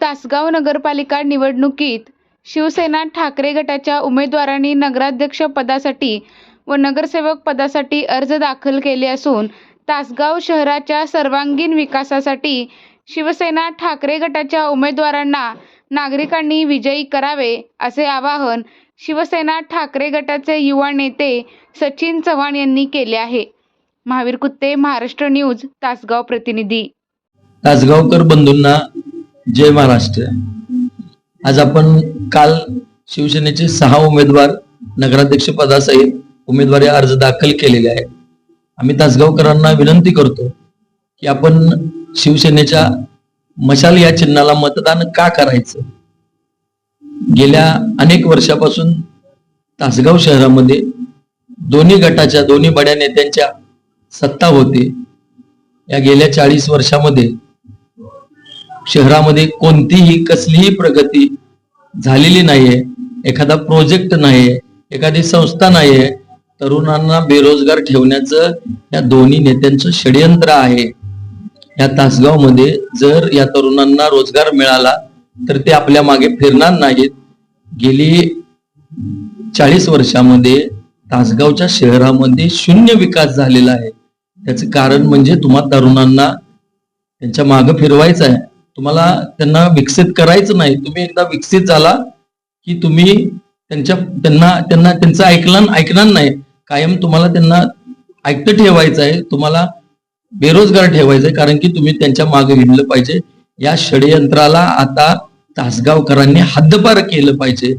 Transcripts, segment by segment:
तासगाव नगरपालिका निवडणुकीत शिवसेना ठाकरे गटाच्या उमेदवारांनी नगराध्यक्ष पदासाठी व नगरसेवक पदासाठी अर्ज दाखल केले असून तासगाव शहराच्या सर्वांगीण विकासासाठी शिवसेना ठाकरे गटाच्या उमेदवारांना नागरिकांनी विजयी करावे असे आवाहन शिवसेना ठाकरे गटाचे युवा नेते सचिन चव्हाण यांनी केले आहे. महावीर कुत्ते महाराष्ट्र न्यूज तासगाव प्रतिनिधी. तासगावकर बंधूंना जय महाराष्ट्र. आज आपण काल शिवसेनेचे सहा उमेदवार नगराध्यक्ष पदासहित उमेदवारी अर्ज दाखल केलेले आहेत. आम्ही तासगावकरांना विनंती करतो की आपण शिवसेनेच्या मशाल या चिन्हाला मतदान का करायचं? गेल्या अनेक वर्षापासून तासगाव शहरामध्ये दोन्ही गटाच्या दोन्ही बड्या नेत्यांच्या सत्ता होते. या गेल्या चाळीस वर्षामध्ये शहरामध्ये कोणतीही कसलीही प्रगती झालेली नाहीये एखादा प्रोजेक्ट नाहीये एखादी संस्था नाहीये तरुणांना बेरोजगार ठेवण्याचं या दोन्ही नेत्यांचं षडयंत्र आहे. या तासगावमध्ये जर या तरुणांना रोजगार मिळाला तर ते आपल्या मागे फिरणार नाहीत. गेली चाळीस वर्षामध्ये तासगावच्या शहरामध्ये शून्य विकास झालेला आहे. त्याचं कारण म्हणजे तुम्हा तरुणांना त्यांच्या मागे फिरवायचं आहे. तुम्हाला त्यांना विकसित करायचं नाही. तुम्ही एकदा विकसित झाला की तुम्ही त्यांच्या त्यांना त्यांना त्यांचं ऐकलं ऐकणार नाही. कायम तुम्हाला त्यांना ऐकतं ठेवायचं आहे. तुम्हाला बेरोजगार ठेवायचं आहे. कारण की तुम्ही त्यांच्या मागे हिंडलं पाहिजे. या षडयंत्राला आता तासगावकरांनी हद्दपार केलं पाहिजे.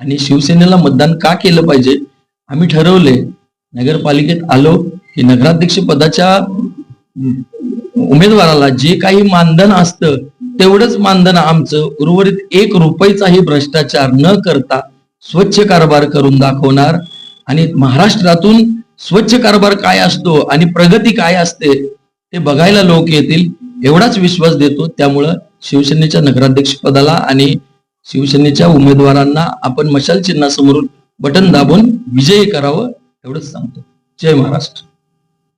आणि शिवसेनेला मतदान का केलं पाहिजे? आम्ही ठरवले नगरपालिकेत आलो की नगराध्यक्ष पदाच्या उमेदवाराला जे काही मानधन असतं तेवढंच मानधन आमचं उर्वरित एक रुपयाचाही भ्रष्टाचार न करता स्वच्छ कारभार करून दाखवणार. आणि महाराष्ट्रातून स्वच्छ कारभार काय असतो आणि प्रगती काय असते ते बघायला लोक येतील. एवढाच विश्वास देतो. त्यामुळं शिवसेनेच्या नगराध्यक्ष पदाला आणि शिवसेनेच्या उमेदवारांना आपण मशाल चिन्हासमोरून बटन दाबून विजयी करावं एवढंच सांगतो. जय महाराष्ट्र.